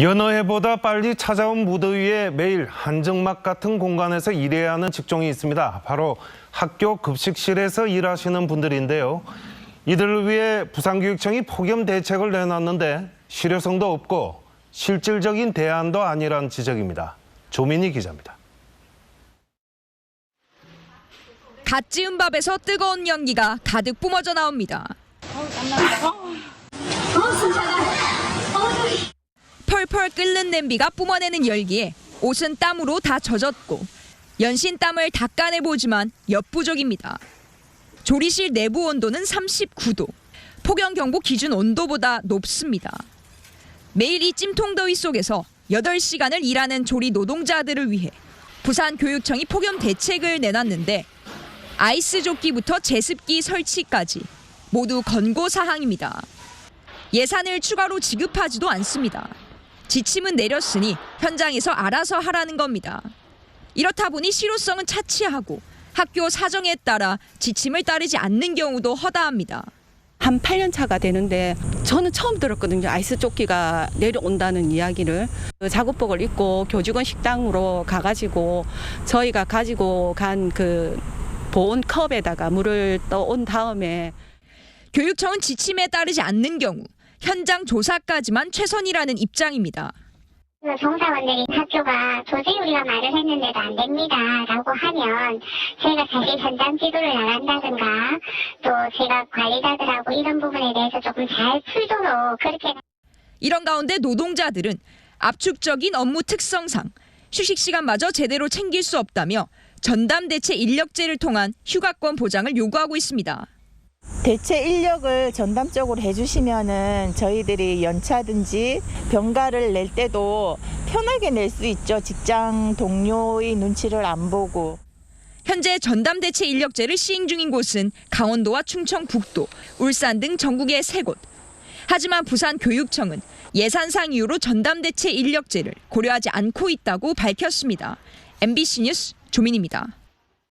여느 해보다 빨리 찾아온 무더위에 매일 한정막 같은 공간에서 일해야 하는 직종이 있습니다. 바로 학교 급식실에서 일하시는 분들인데요. 이들을 위해 부산교육청이 폭염 대책을 내놨는데 실효성도 없고 실질적인 대안도 아니란 지적입니다. 조민희 기자입니다. 갓 지은 밥에서 뜨거운 연기가 가득 뿜어져 나옵니다. 펄펄 끓는 냄비가 뿜어내는 열기에 옷은 땀으로 다 젖었고 연신 땀을 닦아내보지만 역부족입니다. 조리실 내부 온도는 39도, 폭염경보 기준 온도보다 높습니다. 매일 이 찜통더위 속에서 8시간을 일하는 조리 노동자들을 위해 부산교육청이 폭염 대책을 내놨는데 아이스 조끼부터 제습기 설치까지 모두 권고 사항입니다. 예산을 추가로 지급하지도 않습니다. 지침은 내렸으니 현장에서 알아서 하라는 겁니다. 이렇다 보니 실효성은 차치하고 학교 사정에 따라 지침을 따르지 않는 경우도 허다합니다. 한 8년 차가 되는데 저는 처음 들었거든요. 아이스 조끼가 내려온다는 이야기를 그 작업복을 입고 교직원 식당으로 가가지고 저희가 가지고 간 그 보온 컵에다가 물을 떠온 다음에 교육청은 지침에 따르지 않는 경우 현장 조사까지만 최선이라는 입장입니다. 그 종사원들이 학교가 도저히 우리가 말을 했는데도 안 됩니다. 라고 하면 저희가 사실 현장 지도를 나간다든가 또 제가 관리자들하고 이런 부분에 대해서 조금 잘 풀도록 그렇게 이런 가운데 노동자들은 압축적인 업무 특성상 휴식 시간마저 제대로 챙길 수 없다며 전담 대체 인력제를 통한 휴가권 보장을 요구하고 있습니다. 대체 인력을 전담적으로 해주시면은 저희들이 연차든지 병가를 낼 때도 편하게 낼 수 있죠. 직장 동료의 눈치를 안 보고. 현재 전담 대체 인력제를 시행 중인 곳은 강원도와 충청북도, 울산 등 전국의 세 곳. 하지만 부산 교육청은 예산상 이유로 전담 대체 인력제를 고려하지 않고 있다고 밝혔습니다. MBC 뉴스 조민입니다.